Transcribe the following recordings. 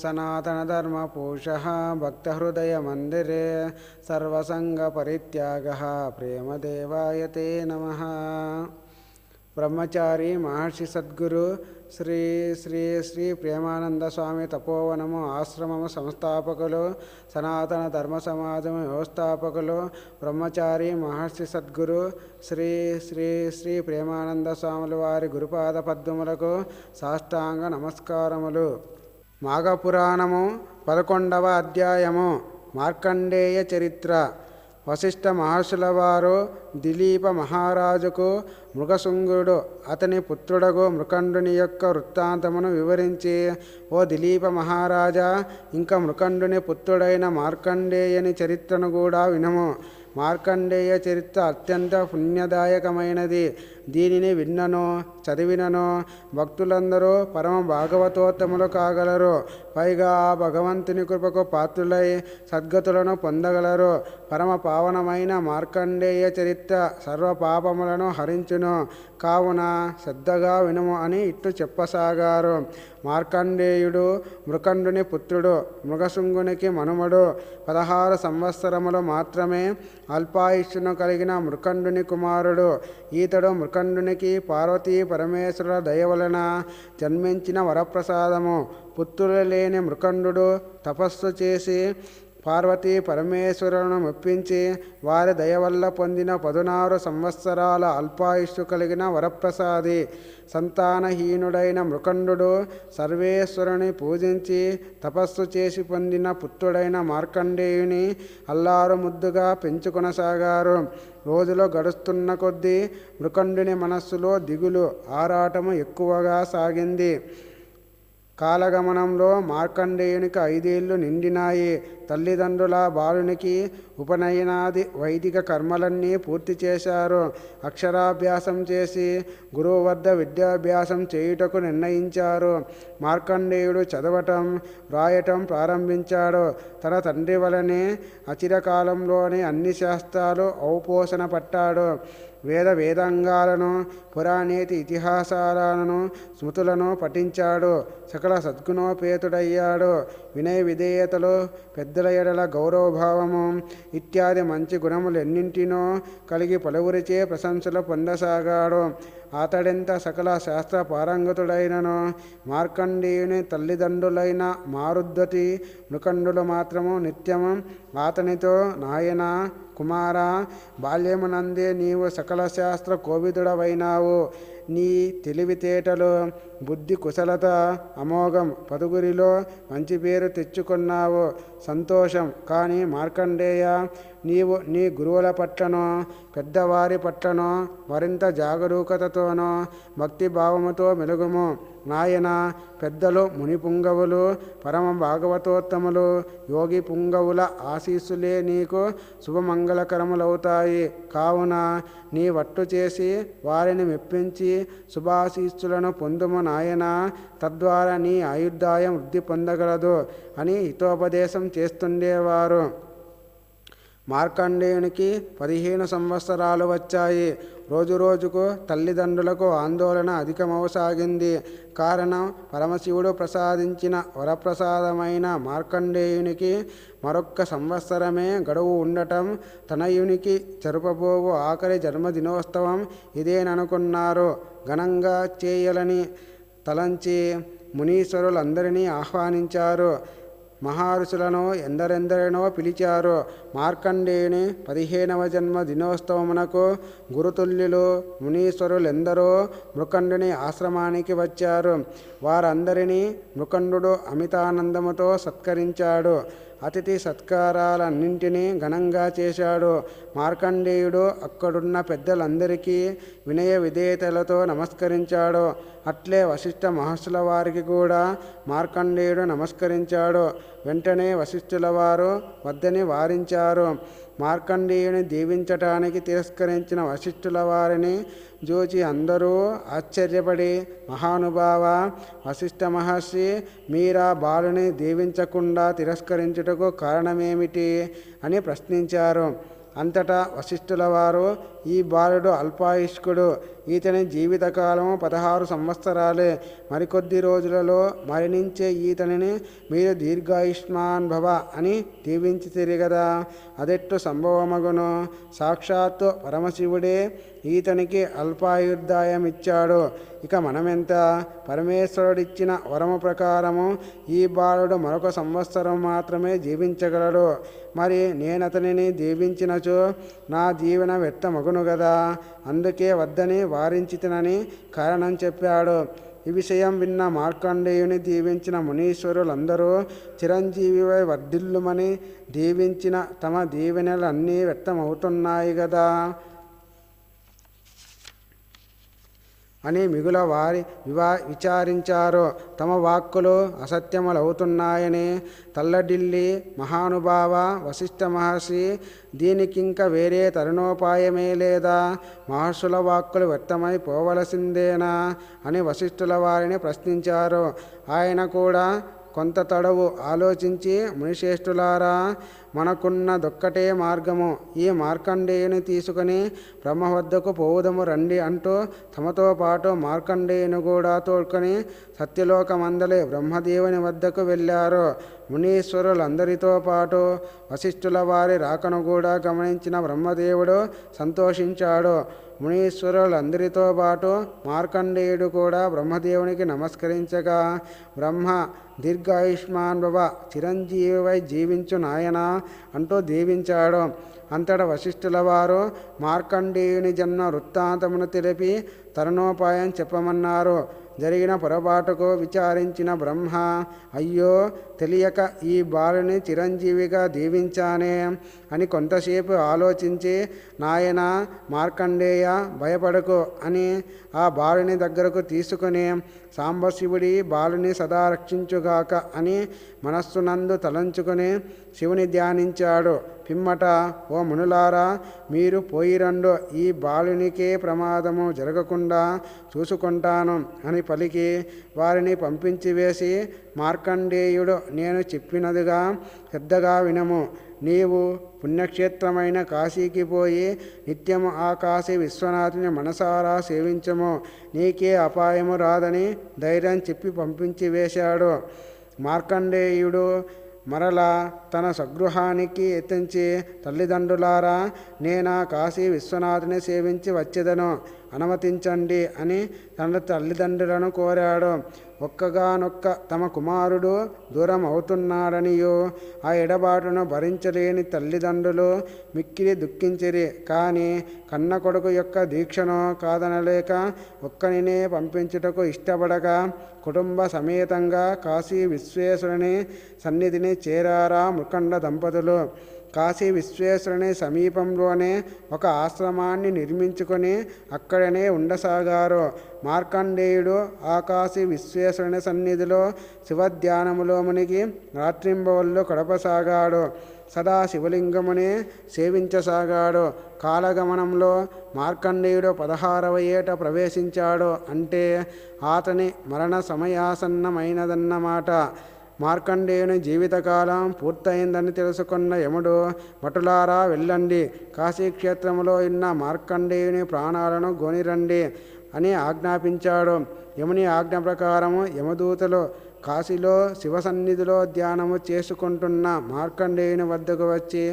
सनातनधर्मपूषः भक्तहृदयमन्दिरे सर्वसङ्गपरित्यागः प्रेमदेवाय ते नमः బ్రహ్మచారి మహర్షి సద్గురు శ్రీ శ్రీ శ్రీ ప్రేమానంద స్వామి తపోవనము ఆశ్రమము సంస్థాపకులు సనాతన ధర్మ సమాజము వ్యవస్థాపకులు బ్రహ్మచారి మహర్షి సద్గురు శ్రీ శ్రీ శ్రీ ప్రేమానంద స్వాముల వారి గురుపాద పద్మములకు సాష్టాంగ నమస్కారములు మాఘపురాణము పదకొండవ అధ్యాయము. మార్కండేయ చరిత్ర. వశిష్ఠ మహర్షుల వారు దిలీప మహారాజుకు మృగశృంగుడు అతని పుత్రుడకు మృకండుని యొక్క వృత్తాంతమును వివరించి ఓ దిలీప మహారాజా ఇంకా మృకండుని పుత్రుడైన మార్కండేయని చరిత్రను కూడా వినము. మార్కండేయ చరిత్ర అత్యంత పుణ్యదాయకమైనది. దీనిని విన్నను చదివినను భక్తులందరూ పరమ భాగవతోత్తములు కాగలరు. పైగా ఆ భగవంతుని కృపకు పాత్రులై సద్గతులను పొందగలరు. పరమ పావనమైన మార్కండేయ చరిత్ర సర్వ పాపములను హరించును. కావున శ్రద్ధగా వినుము అని ఇట్టు చెప్పసాగారు. మార్కండేయుడు మృకండుని పుత్రుడు మృగశృంగునికి మనుమడు. పదహారు సంవత్సరములు మాత్రమే అల్పాయుష్ను కలిగిన మృకండుని కుమారుడు. ఈతడు మృకండునికి పార్వతీ పరమేశ్వరుల దయ వలన జన్మించిన వరప్రసాదము. పుత్రులు లేని మృకండు తపస్సు చేసి పార్వతీ పరమేశ్వరులను మెప్పించి వారి దయ వల్ల పొందిన పదునారు సంవత్సరాల అల్పాయుష్షు కలిగిన వరప్రసాది సంతానహీనుడైన మృకండు సర్వేశ్వరుని పూజించి తపస్సు చేసి పొందిన పుత్రుడైన మార్కండేయుని అల్లారు ముద్దుగా పెంచుకొనసాగారు. రోజులో గడుస్తున్న కొద్దీ మృకండుని మనస్సులో దిగులు ఆరాటము ఎక్కువగా సాగింది. కాలగమనంలో మార్కండేయునికి ఐదేళ్ళు నిండినాయి. తల్లిదండ్రుల బాలునికి ఉపనయనాది వైదిక కర్మలన్నీ పూర్తి చేశారు. అక్షరాభ్యాసం చేసి గురువు వద్ద విద్యాభ్యాసం చేయుటకు నిర్ణయించారు. మార్కండేయుడు చదవటం వ్రాయటం ప్రారంభించాడు. తన తండ్రి వలనే అచిరకాలంలోనే అన్ని శాస్త్రాలు ఔపోసన పట్టాడు. వేద వేదాంగాలను పురాణేతి ఇతిహాసాలను స్మృతులను పఠించాడు. సకల సద్గుణోపేతుడయ్యాడు. వినయ విధేయతలు పెద్దల ఎడల గౌరవభావము ఇత్యాది మంచి గుణములెన్నింటినో కలిగి పలువురిచే ప్రశంసలు పొందసాగాడు. అతడెంత సకల శాస్త్ర పారంగతుడైనను? మార్కండేయుని తల్లిదండ్రులైన మారుద్వతి మృకండులు మాత్రము నిత్యము. అతనితో నాయన కుమార బాల్యమునందే నీవు సకల శాస్త్ర కోవిదుడవైనావు. నీ తెలివితేటలు బుద్ధి కుశలత అమోఘం పదుగురిలో మంచి పేరు తెచ్చుకున్నావు. సంతోషం. కానీ మార్కండేయ నీవు నీ గురువుల పట్లనో పెద్దవారి పట్లనో మరింత జాగరూకతతోనో భక్తి భావముతో మెలుగుము. నాయన పెద్దలు ముని పుంగవులు పరమ భాగవతోత్తములు యోగి పుంగవుల ఆశీస్సులే నీకు శుభమంగళకరములవుతాయి. కావున నీ వట్టు చేసి వారిని మెప్పించి శుభాశీస్సులను పొందుము నాయన. తద్వారా నీ ఆయుర్దాయం వృద్ధి పొందగలదు అని హితోపదేశం చేస్తుండేవారు. మార్కండేయునికి పదిహేను సంవత్సరాలు వచ్చాయి. రోజు రోజుకు తల్లిదండ్రులకు ఆందోళన అధికమవసాగింది. కారణం పరమశివుడు ప్రసాదించిన వరప్రసాదమైన మార్కండేయునికి మరొక్క సంవత్సరమే గడువు ఉండటం తనయునికి జరుపబోవు ఆఖరి జన్మదినోత్సవం ఇదేననుకున్నారు. ఘనంగా చేయలని తలంచి మునీశ్వరులందరినీ ఆహ్వానించారు. మహర్షులను ఎందరెందరినో పిలిచారు. మార్కండేయుని పదిహేనవ జన్మ దినోత్సవమునకు గురుతుల్యులు మునీశ్వరులెందరో మృకండుని ఆశ్రమానికి వచ్చారు. వారందరినీ మృకండు అమితానందముతో సత్కరించాడు. అతిథి సత్కారాలన్నింటినీ ఘనంగా చేశాడు. మార్కండేయుడు అక్కడున్న పెద్దలందరికీ వినయ విధేయతలతో నమస్కరించాడు. అట్లే వశిష్ఠ మహర్షుల వారికి కూడా మార్కండేయుడు నమస్కరించాడు. వెంటనే వశిష్ఠుల వారు వద్దని వారించారు. మార్కండేయుని దీవించటానికి తిరస్కరించిన వశిష్ఠుల వారిని చూచి అందరూ ఆశ్చర్యపడి మహానుభావ వశిష్ఠ మహర్షి మీరా బాలుని దీవించకుండా తిరస్కరించుటకు కారణమేమిటి అని ప్రశ్నించారు. అంతటా వశిష్ఠుల వారు ఈ బాలుడు అల్పాయుష్కుడు. ఈతని జీవితకాలం పదహారు సంవత్సరాలే. మరికొద్ది రోజులలో మరణించే ఈతనిని మీరు దీర్ఘాయుష్మాన్ భవ అని దీవించి తిరిగదా అదెట్టు సంభవమగును. సాక్షాత్తు పరమశివుడే ఈతనికి అల్పాయుర్దాయం ఇచ్చాడు ఇక మనమెంత? పరమేశ్వరుడిచ్చిన వరము ప్రకారము ఈ బాలుడు మరొక సంవత్సరం మాత్రమే జీవించగలడు. మరి నేనతనిని దీవించినచో నా జీవన వ్యర్థమగును కదా అందుకే వద్దని వారించితినని కారణం చెప్పాడు. ఈ విషయం విన్న మార్కండేయుని దీవించిన మునీశ్వరులందరూ చిరంజీవివై వర్ధిల్లుమని దీవించిన తమ దీవెనలన్నీ వ్యక్తమవుతున్నాయి కదా అని మిగుల వారి వివా విచారించారు. తమ వాక్కులు అసత్యములవుతున్నాయని తల్లడిల్లి మహానుభావ వశిష్ఠ మహర్షి దీనికింక వేరే తరుణోపాయమే లేదా? మహర్షుల వాక్కులు వ్యక్తమై పోవలసిందేనా? అని వశిష్ఠుల వారిని ప్రశ్నించారు. ఆయన కూడా కొంత తడవు ఆలోచించి మునిశ్రేష్ఠులారా మనకున్నదొక్కటే మార్గము. ఈ మార్కండేయుని తీసుకుని బ్రహ్మ వద్దకు పోవుదము రండి అంటూ తమతో పాటు మార్కండేయుని కూడా తోడ్కొని సత్యలోకమందలి బ్రహ్మదేవుని వద్దకు వెళ్ళారు. మునీశ్వరులందరితో పాటు వశిష్ఠుల వారి రాకను కూడా గమనించిన బ్రహ్మదేవుడు సంతోషించాడు. మునీశ్వరులందరితో పాటు మార్కండేయుడు కూడా బ్రహ్మదేవునికి నమస్కరించగా బ్రహ్మ దీర్ఘాయుష్మాన్ భవ చిరంజీవివై జీవించు నాయనా అంటూ దీవించాడు. అంతట వశిష్ఠుల వారు మార్కండేయుని జన్మ వృత్తాంతమును తెలిపి తరుణోపాయం చెప్పమన్నారు. జరిగిన పొరపాటుకు విచారించిన బ్రహ్మ అయ్యో తెలియక ఈ బాలుని చిరంజీవిగా దీవించానే అని కొంతసేపు ఆలోచించి నాయన మార్కండేయ భయపడకు అని ఆ బాలుని దగ్గరకు తీసుకుని సాంబశివుడి బాలుని సదా రక్షించుగాక అని మనస్సునందు తలంచుకుని శివుని ధ్యానించాడు. పిమ్మట ఓ మునులారా మీరు పోయిరండు ఈ బాలునికే ప్రమాదము జరగకుండా చూసుకుంటాను అని పలికి వారిని పంపించి వేసి మార్కండేయుడు నేను చెప్పినదిగా శ్రద్ధగా వినము. నీవు పుణ్యక్షేత్రమైన కాశీకి పోయి నిత్యము ఆ కాశీ విశ్వనాథుని మనసారా సేవించము. నీకే అపాయము రాదని ధైర్యం చెప్పి పంపించి వేశాడు. మార్కండేయుడు మరలా తన స్వగృహానికి ఎత్తించి తల్లిదండ్రులారా నేనా కాశీ విశ్వనాథుని సేవించి వచ్చేదను. అనుమతించండి అని తన తల్లిదండ్రులను కోరాడు. ఒక్కగానొక్క తమ కుమారుడు దూరం అవుతున్నాడనియో ఆ ఎడబాటును భరించలేని తల్లిదండ్రులు మిక్కిలి దుఃఖించిరి. కానీ కన్న కొడుకు యొక్క దీక్షను కాదనలేక ఒక్కనినే పంపించుటకు ఇష్టపడగా కుటుంబ సమేతంగా కాశీ విశ్వేశ్వరుని సన్నిధిని చేరారా ముఖండ దంపతులు. కాశీ విశ్వేశ్వరుని సమీపంలోనే ఒక ఆశ్రమాన్ని నిర్మించుకొని అక్కడనే ఉండసాగారు. మార్కండేయుడు ఆ కాశీ విశ్వేశ్వరుని సన్నిధిలో శివధ్యానములో మునిగి రాత్రింబవళ్ళు గడపసాగాడు. సదా శివలింగముని సేవించసాగాడు కాలగమనంలో మార్కండేయుడు పదహారవ ఏట ప్రవేశించాడు అంటే అతని మరణ సమయాసన్నమైనదన్నమాట మార్కండేయుని జీవితకాలం పూర్తయిందని తెలుసుకున్న యముడు భటులారా వెళ్ళండి. కాశీక్షేత్రంలో ఉన్న మార్కండేయుని ప్రాణాలను గోనిరండి అని ఆజ్ఞాపించాడు. యముని ఆజ్ఞ ప్రకారము యమదూతలు కాశీలో శివ సన్నిధిలో ధ్యానము చేసుకుంటున్న మార్కండేయుని వద్దకు వచ్చి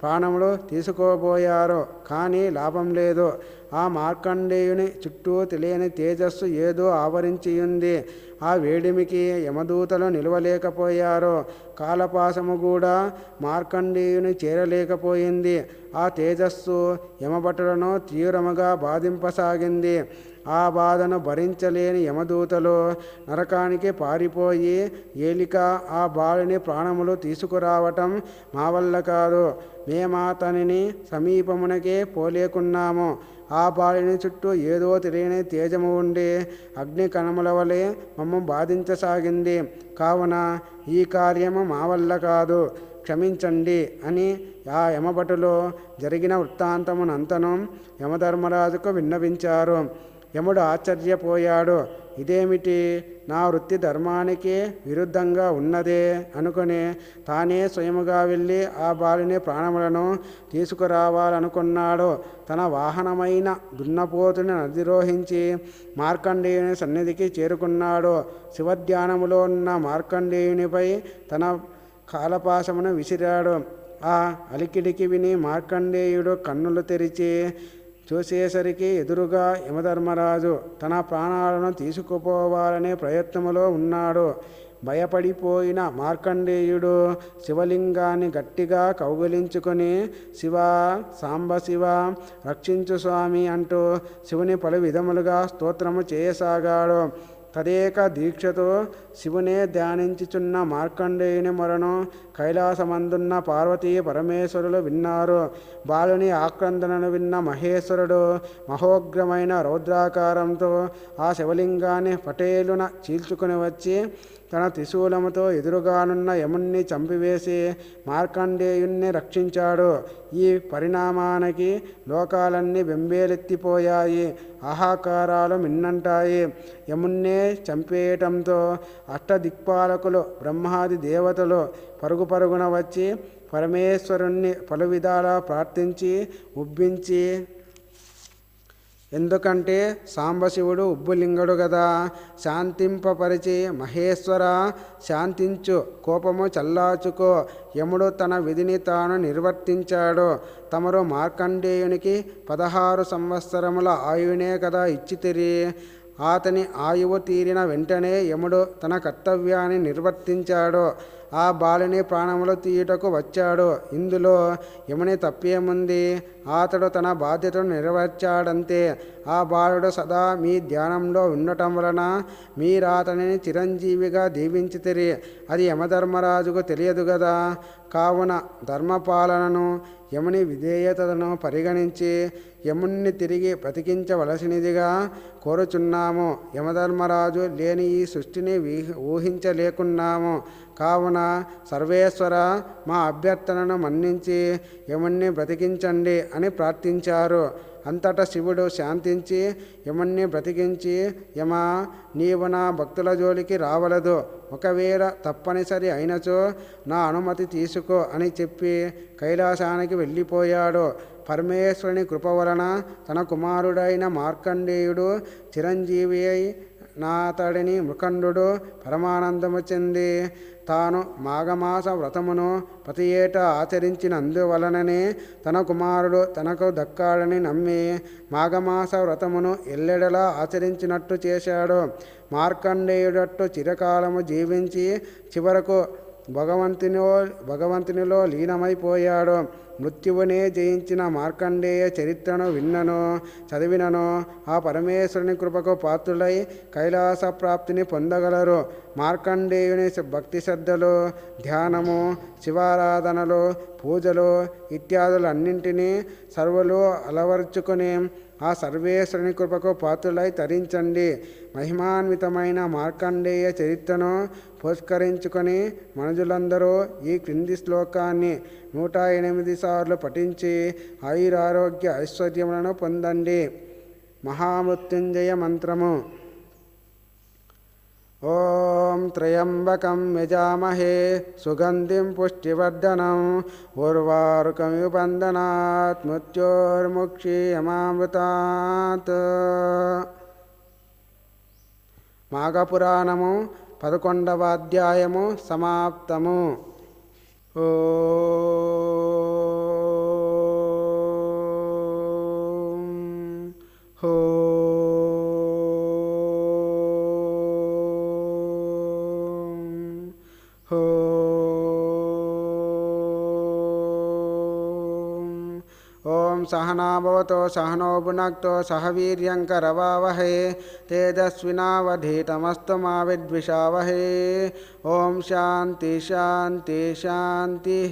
ప్రాణములు తీసుకోబోయారు కానీ లాభం లేదు. ఆ మార్కండేయుని చుట్టూ తెలియని తేజస్సు ఏదో ఆవరించి ఉంది ఆ వేడిమికి యమదూతలు నిలవలేకపోయారు. కాలపాసము కూడా మార్కండేయుని చేరలేకపోయింది. ఆ తేజస్సు యమభటులను తీవ్రముగా బాధింపసాగింది. ఆ బాధను భరించలేని యమదూతలు నరకానికి పారిపోయి ఏలిక ఆ బాలుని ప్రాణములు తీసుకురావటం మా వల్ల కాదు. మేమాతనిని సమీపమునకే పోలేకున్నాము. ఆ బాలిని చుట్టూ ఏదో తెలియని తేజము ఉండి అగ్ని కణముల వలె మమ్మ బాధించసాగింది. కావున ఈ కార్యము మా వల్ల కాదు. క్షమించండి అని ఆ యమభటులు జరిగిన వృత్తాంతమునంతను యమధర్మరాజుకు విన్నవించారు. యముడు ఆశ్చర్యపోయాడు. ఇదేమిటి? నా వృత్తి ధర్మానికి విరుద్ధంగా ఉన్నదే అనుకుని తానే స్వయముగా వెళ్ళి ఆ బాలుని ప్రాణములను తీసుకురావాలనుకున్నాడు. తన వాహనమైన దున్నపోతుని అధిరోహించి మార్కండేయుని సన్నిధికి చేరుకున్నాడు. శివధ్యానములో ఉన్న మార్కండేయునిపై తన కాలపాశమును విసిరాడు. ఆ అలికిడికి విని మార్కండేయుడు కన్నులు తెరిచి చూసేసరికి ఎదురుగా యమధర్మరాజు తన ప్రాణాలను తీసుకుపోవాలనే ప్రయత్నములో ఉన్నాడు. భయపడిపోయిన మార్కండేయుడు శివలింగాన్ని గట్టిగా కౌగిలించుకొని శివ సాంబ శివ రక్షించు స్వామి అంటూ శివుని పలు విధములుగా స్తోత్రము చేయసాగాడు. తదేక దీక్షతో శివునే ధ్యానించుచున్న మార్కండేయుని మొరను కైలాసమందున్న పార్వతీ పరమేశ్వరులు విన్నారు. బాలుని ఆక్రందనను విన్న మహేశ్వరుడు మహోగ్రమైన రౌద్రాకారంతో ఆ శివలింగాన్ని పటేలున చీల్చుకుని వచ్చి తన త్రిశూలముతో ఎదురుగానున్న యముణ్ణి చంపివేసి మార్కండేయుణ్ణి రక్షించాడు. ఈ పరిణామానికి లోకాలన్నీ బెంబేలెత్తిపోయాయి ఆహాకారాలు మిన్నంటాయి. యమున్నే చంపేయటంతో అష్టదిక్పాలకులు బ్రహ్మాది దేవతలు పరుగు పరుగున వచ్చి పరమేశ్వరుణ్ణి పలు విధాలా ప్రార్థించి ఉబ్బించి ఎందుకంటే సాంబశివుడు ఉబ్బులింగడు కదా శాంతింపపరిచి మహేశ్వర శాంతించు కోపము చల్లాచుకో యముడు తన విధిని తాను నిర్వర్తించాడు. తమరు మార్కండేయునికి పదహారు సంవత్సరముల ఆయునే కదా ఇచ్చితిరి. అతని ఆయువు తీరిన వెంటనే యముడు తన కర్తవ్యాన్ని నిర్వర్తించాడు. ఆ బాలుని ప్రాణములు తీయుటకు వచ్చాడు. ఇందులో యముని తప్పేముంది అతడు తన బాధ్యతను నెరవేర్చాడంతే. ఆ బాలుడు సదా మీ ధ్యానంలో ఉండటం వలన మీరాతనిని చిరంజీవిగా దీవించితిరి. అది యమధర్మరాజుకు తెలియదు కదా కావున ధర్మపాలనను యముని విధేయతను పరిగణించి యముణ్ణి తిరిగి బ్రతికించవలసినదిగా కోరుచున్నాము. యమధర్మరాజు లేని ఈ సృష్టిని ఊహించలేకున్నాము. కావున సర్వేశ్వర మా అభ్యర్థనను మన్నించి యముణ్ణి బ్రతికించండి అని ప్రార్థించారు. అంతటా శివుడు శాంతించి యముణ్ణి బ్రతికించి యమా నీవు నా భక్తుల జోలికి రావలదు. ఒకవేళ తప్పనిసరి అయినచో నా అనుమతి తీసుకో అని చెప్పి కైలాసానికి వెళ్ళిపోయాడు. పరమేశ్వరుని కృప వలన తన కుమారుడైన మార్కండేయుడు చిరంజీవి అయి నాతడిని ముఖండు పరమానందము చెంది తాను మాఘమాస వ్రతమును ప్రతి ఏటా ఆచరించినందువలననే తన కుమారుడు తనకు దక్కాడని నమ్మి మాఘమాస వ్రతమును ఎల్లెడలా ఆచరించినట్టు చేశాడు. మార్కండేయుడట్టు చిరకాలము జీవించి చివరకు భగవంతునిలో భగవంతునిలో లీనమైపోయాడు మృత్యువునే జయించిన మార్కండేయ చరిత్రను విన్నను చదివినను ఆ పరమేశ్వరుని కృపకు పాత్రులై కైలాస ప్రాప్తిని పొందగలరు. మార్కండేయుని భక్తి శ్రద్ధలు ధ్యానము శివారాధనలు పూజలు ఇత్యాదులన్నింటినీ సర్వలు అలవర్చుకుని ఆ సర్వేశ్వరుని కృపకు పాత్రులై తరించండి. మహిమాన్వితమైన మార్కండేయ చరిత్రను పురస్కరించుకొని మనుజులందరూ ఈ క్రింది శ్లోకాన్ని నూట ఎనిమిది సార్లు పఠించి ఆయురారోగ్య ఐశ్వర్యములను పొందండి. మహామృత్యుంజయ మంత్రము. ఓం త్రయంబకం యజామహే సుగంధిం పుష్టివర్ధనం ఉర్వారుకమివ బంధనాత్ మృత్యోర్ముక్షీయమామృతాత్ మాఘపురాణము పదకొండవ అధ్యాయము సమాప్తము ఓం सहनावत सहनो भुनक्तो सह वीर्यङ्करवावहे तेजस्विनावधीतमस्तु मा विद्विषावहे। शांति शांति